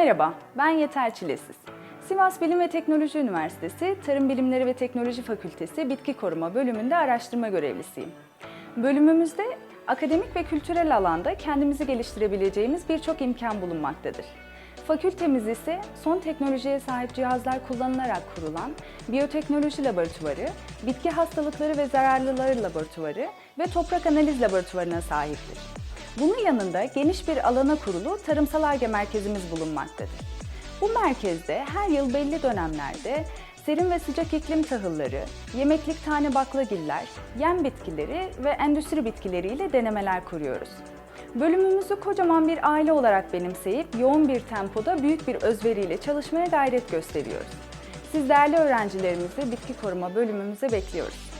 Merhaba, ben Yeter Çilesiz. Sivas Bilim ve Teknoloji Üniversitesi Tarım Bilimleri ve Teknoloji Fakültesi Bitki Koruma bölümünde araştırma görevlisiyim. Bölümümüzde akademik ve kültürel alanda kendimizi geliştirebileceğimiz birçok imkan bulunmaktadır. Fakültemiz ise son teknolojiye sahip cihazlar kullanılarak kurulan biyoteknoloji laboratuvarı, bitki hastalıkları ve zararlıları laboratuvarı ve toprak analiz laboratuvarına sahiptir. Bunun yanında geniş bir alana kurulu tarımsal ARGE merkezimiz bulunmaktadır. Bu merkezde her yıl belli dönemlerde serin ve sıcak iklim tahılları, yemeklik tane baklagiller, yem bitkileri ve endüstri bitkileriyle denemeler kuruyoruz. Bölümümüzü kocaman bir aile olarak benimseyip yoğun bir tempoda büyük bir özveriyle çalışmaya gayret gösteriyoruz. Siz değerli öğrencilerimizi bitki koruma bölümümüze bekliyoruz.